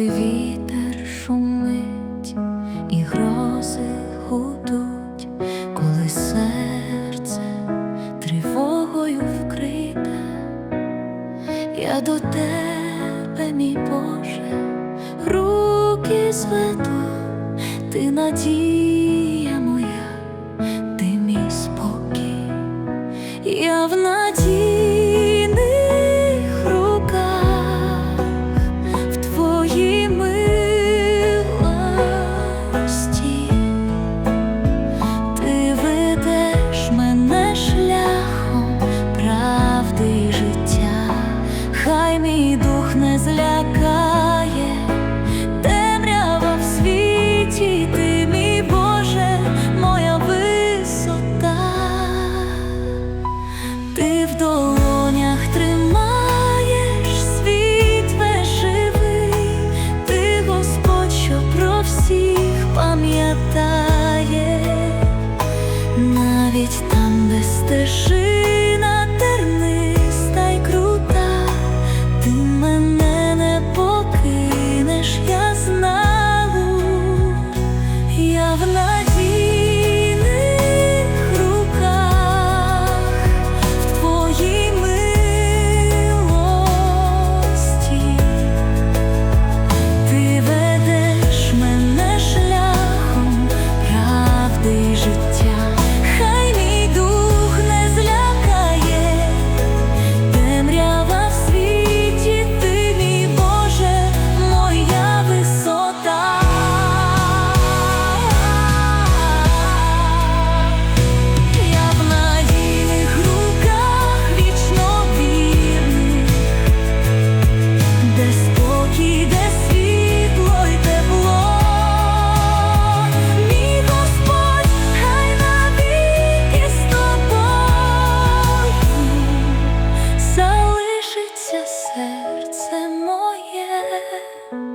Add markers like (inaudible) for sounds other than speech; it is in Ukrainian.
коли вітер шумить і грози гудуть, коли серце тривогою вкрите, я до тебе, мій Боже, руки зведу, ти надія моя, ти мій спокій, я в надії. of a night. there. (laughs)